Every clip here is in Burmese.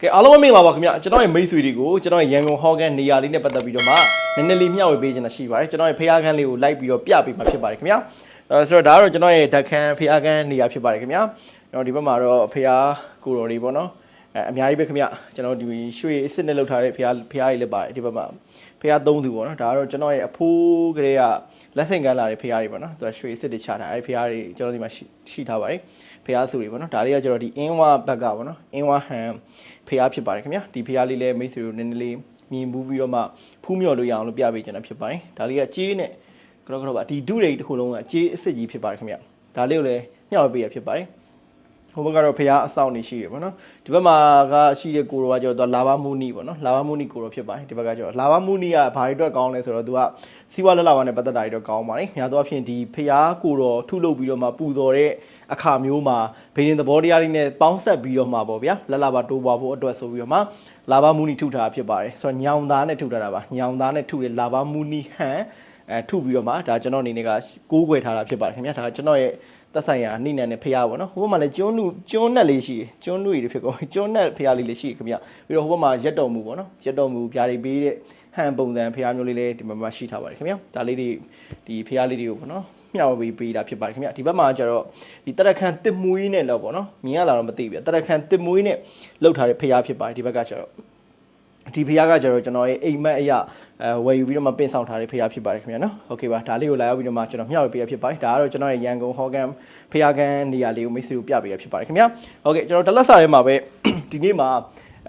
ကဲအားလုံးပဲမင်္ဂလာပါခင်ဗျကျွန်တော်ရဲ့မိတ်ဆွေတွေကိုကျွန်တော်ရဲ့ရန်ကုန်ဟော့ကန်နေရာလေးနဲ့ပတ်သက်ပြီးတော့မှနည်းနည်းလေးမျှဝေပေးခြင်းရှိပါတယ်ကျွန်တော်ရဲ့ဖျားခန်းလေးကိုလိုက်ပြီးတော့ပြပေးမှာဖြစ်ပါတယ်ခင်ဗျအဲဆိုတော့ဒါကတော့ကျွန်တော်ရဲ့ဓာတ်ခန်းဖျားခန်းနေရာဖြစ်ပါတယ်ခင်ဗျကျွန်တော်ဒီဘက်မှာတော့ဖျားကိုတော်တွေပေါ့နော် အဲအများကြီးပဲခင်ဗျကျွန်တော်ဒီရွှေအစ်စ်နဲ့လောက်ထားတဲ့ဖျားဖျားကြီးလည်းပါတယ်ဒီဘက်မှာဖျားသုံးသူပေါ့နော်ဒါကတော့ကျွန်တော်ရဲ့အဖိုးကလေးကလက်ဆင့်ကမ်းလာတဲ့ဖျားတွေပေါ့နော်သူကရွှေအစ်စ်တွေချထားအဲဒီဖျားတွေကျွန်တော်ဒီမှာရှိရှိထားပါတယ်ဖျားစုတွေပေါ့နော်ဒါလေးကကျွန်တော်ဒီအင်းဝဘက်ကပေါ့နော်အင်းဝဟန်ဖျားဖြစ်ပါတယ်ခင်ဗျဒီဖျားလေးလည်းမိတ်ဆွေတို့နည်းနည်းလေးမြင်ဘူးပြီးတော့မှဖူးမြော်လို့ရအောင်လို့ပြပေးကြတာဖြစ်ပါတယ်ဒါလေးကကြေးနဲ့ကတော့ကတော့ပါဒီဒုတွေတစ်ခုလုံးကကြေးအစ်စ်ကြီးဖြစ်ပါတယ်ခင်ဗျဒါလေးကိုလည်းညှောက်ပေးရဖြစ်ပါတယ် ဟိုဘက်ကတော့ဖះအဆောင်နေရှိရပေါ့နော်ဒီဘက်မှာကရှိတဲ့ကိုရောကကျတော့လာဘမူနီပေါ့နော်လာဘမူနီကိုရောဖြစ်ပါတယ်ဒီဘက်ကကျတော့လာဘမူနီကဘာတွေအတွက်ကောင်းလဲဆိုတော့သူကစီဝါလက်လာဘာနဲ့ပတ်သက်တာတွေတော့ကောင်းပါတယ်များသောအားဖြင့်ဒီဖះကိုရောထုလုပ်ပြီးတော့မှပူတော်တဲ့အခါမျိုးမှာဘိန်းသဘောတရားတွေနဲ့ပေါင်းဆက်ပြီးတော့မှပေါ့ဗျာလက်လာဘာတိုးပွားဖို့အတွက်ဆိုပြီးတော့မှလာဘမူနီထုထားဖြစ်ပါတယ်ဆိုတော့ညောင်သားနဲ့ထုထားတာပါညောင်သားနဲ့ထုတဲ့လာဘမူနီဟန် အဲထုပြီးတော့မှဒါကျွန်တော်အနေနဲ့ကကိုးကွယ်ထားတာဖြစ်ပါတယ်ခင်ဗျာဒါကျွန်တော်ရဲ့သက်ဆိုင်ရာအနှိမ့်နဲ့နဲ့ဖျားပေါ့နော်ဟိုဘက်မှာလည်းကျွန်းနုကျွန်းနက်လေးရှိတယ်ကျွန်းနုတွေဖြစ်ကုန်ကျွန်းနက်ဖျားလေးလေးရှိတယ်ခင်ဗျပြီးတော့ဟိုဘက်မှာရက်တော်မူပေါ့နော်ရက်တော်မူပြားတွေပေးတဲ့ဟန်ပုံစံဖျားမျိုးလေးလေးဒီမှာမှာရှိထားပါတယ်ခင်ဗျဒါလေးတွေဒီဖျားလေးတွေကိုပေါ့နော်မျှဝေပေးတာဖြစ်ပါတယ်ခင်ဗျဒီဘက်မှာကျတော့ဒီတရခန်တစ်မွေးနဲ့တော့ပေါ့နော်မြင်ရလာတော့မသိဘူးတရခန်တစ်မွေးနဲ့လောက်ထားတဲ့ဖျားဖြစ်ပါတယ်ဒီဘက်ကကျတော့ ဒီဖရားကကျတော့ကျွန်တော်ရဲ့အိမ်မက်အရာအဲဝယ်ယူပြီးတော့မှပင့်ဆောင်ထားတဲ့ဖရားဖြစ်ပါတယ်ခင်ဗျာနော်ဟုတ်ကဲ့ပါဒါလေးကိုလာရောက်ပြီးတော့မှကျွန်တော်မျှဝေပေးရဖြစ်ပါတယ်ဒါကတော့ကျွန်တော်ရဲ့ရန်ကုန်ဟော်ဂန်ဖရားကန်နေရာလေးကိုမိတ်ဆွေကိုပြပေးရဖြစ်ပါတယ်ခင်ဗျာဟုတ်ကဲ့ကျွန်တော်ဒလက်စာထဲမှာပဲဒီနေ့မှာ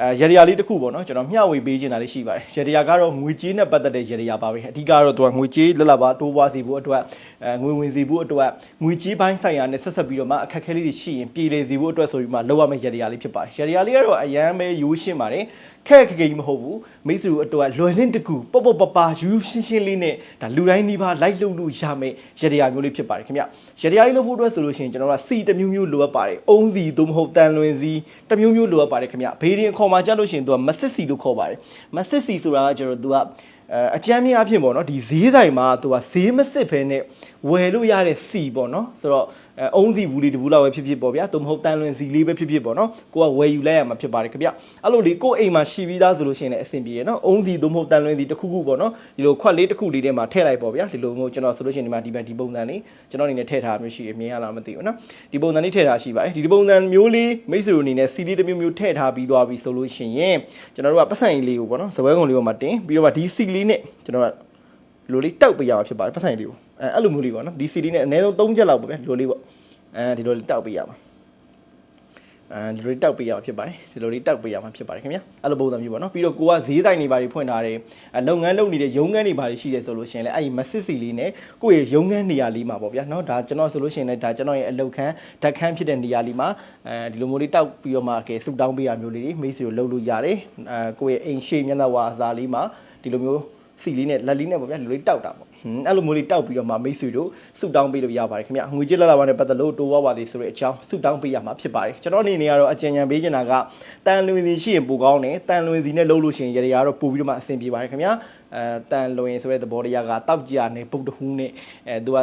အဲရရလေးတစ်ခုပေါ့နော်ကျွန်တော်မျှဝေပေးခြင်းတာလေးရှိပါတယ်ရရကတော့ငွေကြေးနဲ့ပတ်သက်တဲ့ရရပါပဲအဓိကတော့သူကငွေကြေးလက်လာပါတိုးပွားစီဖို့အတွက်အဲငွေဝင်စီဖို့အတွက်ငွေကြေးပိုင်းဆိုင်ရာနဲ့ဆက်ဆက်ပြီးတော့မှအခက်အခဲလေးတွေရှိရင်ပြည်လေစီဖို့အတွက်ဆိုပြီးမှလောက်ရမယ့်ရရလေးဖြစ်ပါတယ်ရရလေးကတော့အရန်ပဲရိုးရှင်းပါတယ်ခက်ခက်ခဲကြီးမဟုတ်ဘူးမိတ်ဆွေတို့အတွက်လွယ်လင့်တကူပေါ့ပေါ့ပပယူရှင်းရှင်းလေးနဲ့ဒါလူတိုင်းဒီပါလိုက်လုပ်လို့ရမယ်ရရမျိုးလေးဖြစ်ပါတယ်ခင်ဗျရရလေးလုပ်ဖို့အတွက်ဆိုလို့ရှိရင်ကျွန်တော်တို့ကစီတစ်မျိုးမျိုးလိုအပ်ပါတယ်အုံးစီသို့မဟုတ်တန်လွင်စီတစ်မျိုးမျိုးလိုအပ်ပါတယ်ခင်ဗျဘေးရင်ခေါ်မှကြလို့ရှိရင်သူကမစစ်စီလို့ခေါ်ပါတယ်မစစ်စီဆိုတာကကျွန်တော်တို့ကအဲအကျမ်းမြအဖြစ်ပေါ့နော်ဒီဈေးဆိုင်မှာသူကဈေးမစစ်ဖဲနဲ့ဝယ်လို့ရတဲ့စီပေါ့နော်ဆိုတော့အဲအုံးစီဘူးလေးတဘူးလောက်ပဲဖြစ်ဖြစ်ပေါ့ဗျာသို့မဟုတ်တန်လွင်စီလေးပဲဖြစ်ဖြစ်ပေါ့နော်ကိုကဝယ်ယူလိုက်ရမှာဖြစ်ပါတယ်ခင်ဗျအဲ့လိုလေကိုအိမ်မှာရှိပြီးသားဆိုလို့ရှိရင်လည်းအဆင်ပြေရနော်အုံးစီသို့မဟုတ်တန်လွင်စီတစ်ခုခုပေါ့နော်ဒီလိုခွက်လေးတစ်ခုလေးထဲမှာထည့်လိုက်ပေါ့ဗျာဒီလိုမျိုးကျွန်တော်ဆိုလို့ရှိရင်ဒီမှာဒီမှာဒီပုံစံလေးကျွန်တော်အနေနဲ့ထည့်ထားမျိုးရှိရမြင်ရလားမသိဘူးနော်ဒီပုံစံလေးထည့်ထားရှိပါတယ်ဒီပုံစံမျိုးလေးမိတ်ဆွေတို့အနေနဲ့စီလေးတစ်မျိုးမျိုးထည့်ထားပြီးသွားပြီဆိုလို့ရှိရင်ကျွန်တော်တို့ကပတ်စံလေးကိုပေါ့နော်ဇပွဲကုံလေးကိုမှတင်ပြီးတော့မှဒီစီလေးနဲ့ကျွန်တော်က လိုလေးတောက်ပေးရမှာဖြစ်ပါတယ်ပတ်ဆိုင်လေးကိုအဲအဲ့လိုမျိုးလေးပေါ့နော်ဒီ CD နဲ့အနည်းဆုံး3ချက်လောက်ပေါ့ဗျာဒီလိုလေးပေါ့အဲဒီလိုလေးတောက်ပေးရမှာအဲဒီလိုလေးတောက်ပေးရမှာဖြစ်ပါတယ်ဒီလိုလေးတောက်ပေးရမှာဖြစ်ပါတယ်ခင်ဗျာအဲ့လိုပုံစံမျိုးပေါ့နော်ပြီးတော့ကိုကဈေးဆိုင်တွေပါဖွင့်ထားတယ်အဲလုပ်ငန်းလုပ်နေတဲ့ရုံးခန်းတွေပါရှိတယ်ဆိုလို့ရှိရင်လည်းအဲ့ဒီမစစ်စီလေးနဲ့ကိုယ့်ရဲ့ရုံးခန်းနေရာလေးမှာပေါ့ဗျာနော်ဒါကျွန်တော်ဆိုလို့ရှိရင်လည်းဒါကျွန်တော်ရဲ့အလုပ်ခန်းဓာတ်ခန်းဖြစ်တဲ့နေရာလေးမှာအဲဒီလိုမျိုးလေးတောက်ပြီးတော့မှကဲဆူတောင်းပေးရမျိုးလေးတွေမိတ်ဆွေကိုလုပ်လို့ရတယ်အဲကိုယ့်ရဲ့အိမ်ရှေ့မျက်နှာဝါစာလေးမှာဒီလိုမျိုး စီလေးနဲ့လက်လေးနဲ့ပေါ့ဗျာလူလေးတောက်တာပေါ့ဟွန်းအဲ့လိုမျိုးလေးတောက်ပြီးတော့မှမိတ်ဆွေတို့ဆုတောင်းပေးလို့ရပါတယ်ခင်ဗျငွေကြေးလက်လာပါနဲ့ပတ်သက်လို့တိုးဝါပါလေးဆိုတဲ့အကြောင်းဆုတောင်းပေးရမှာဖြစ်ပါတယ်ကျွန်တော်အနေနဲ့ကတော့အကြံဉာဏ်ပေးချင်တာကတန်လွင်စီရှိရင်ပိုကောင်းတယ်တန်လွင်စီနဲ့လှုပ်လို့ရှိရင်ရရကတော့ပို့ပြီးတော့မှအဆင်ပြေပါတယ်ခင်ဗျအဲတန်လွင်ဆိုတဲ့သဘောတရားကတောက်ကြနဲ့ပုတ်တဟူးနဲ့အဲသူက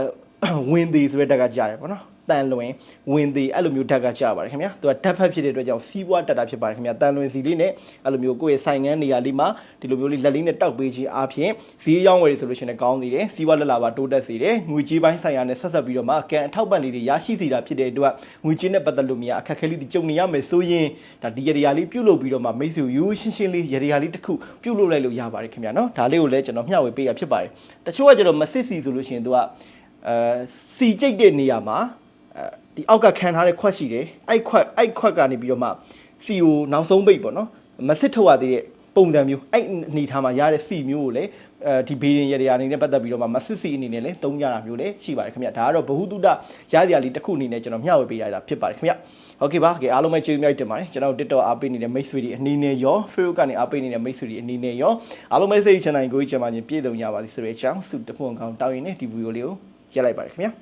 ဝင်သေးဆိုတဲ့တက်ကကြားတယ်ပေါ့နော်တန်လွင်ဝင်သေးအဲ့လိုမျိုးဓာတ်ကကြပါတယ်ခင်ဗျာသူကဓာတ်ဖက်ဖြစ်တဲ့အတွက်ကြောင့်စီးပွားတက်တာဖြစ်ပါတယ်ခင်ဗျာတန်လွင်စီလေးနဲ့အဲ့လိုမျိုးကိုယ့်ရဲ့ဆိုင်ငန်းနေရာလေးမှာဒီလိုမျိုးလေးလက်လေးနဲ့တောက်ပေးခြင်းအပြင်ဈေးရောင်းဝယ်တွေဆိုလို့ရှိရင်ကောင်းသေးတယ်စီးပွားလက်လာပါတိုးတက်စေတယ်ငွေကြေးပိုင်းဆိုင်ရာနဲ့ဆက်ဆက်ပြီးတော့မှကံအထောက်ပံ့လေးတွေရရှိစေတာဖြစ်တဲ့အတွက်ငွေကြေးနဲ့ပတ်သက်လို့များအခက်အခဲလေးတွေကြုံနေရမယ်ဆိုရင်ဒါဒီရရလေးပြုတ်လို့ပြီးတော့မှမိတ်ဆွေယူရှင်းရှင်းလေးရရလေးတစ်ခုပြုတ်လို့လိုက်လို့ရပါတယ်ခင်ဗျာနော်ဒါလေးကိုလည်းကျွန်တော်မျှဝေပေးရဖြစ်ပါတယ်တချို့ကကျတော့မစစ်စီဆိုလို့ရှိရင်သူက အဲစီကြိတ်တဲ့နေရာမှာအဲဒီအောက်ကခံထားတဲ့ခွက်ရှိတယ်အဲ့ခွက်အဲ့ခွက်ကနေပြီးတော့မှစီကိုနောက်ဆုံးပိတ်ပေါ့နော်မစစ်ထုတ်ရသေးတဲ့ပုံစံမျိုးအဲ့အနေထားမှာရတဲ့စီမျိုးကိုလည်းအဲဒီဘေးရင်ရရအနေနဲ့ပတ်သက်ပြီးတော့မှမစစ်စီအနေနဲ့လည်းသုံးကြတာမျိုးလည်းရှိပါတယ်ခင်ဗျဒါကတော့ဘ ഹു တုဒရစရာလေးတစ်ခုအနေနဲ့ကျွန်တော်မျှဝေပေးရတာဖြစ်ပါတယ်ခင်ဗျโอเคပါကဲအားလုံးပဲကျေးဇူးများတင်ပါတယ်ကျွန်တော် TikTok အားပေးနေတဲ့မိတ်ဆွေတွေအနေနဲ့ရော Facebook ကနေအားပေးနေတဲ့မိတ်ဆွေတွေအနေနဲ့ရောအားလုံးပဲစိတ်ချမ်းသာကိုကြီးချမ်းသာခြင်းပြည့်စုံကြပါစေဆိုတဲ့အကြောင်းဆုတခွန်ကောင်းတောင်းရင်လည်းဒီဗီဒီယိုလေးကို ကြည့်လိုက်ပါတယ်ခင်ဗျာ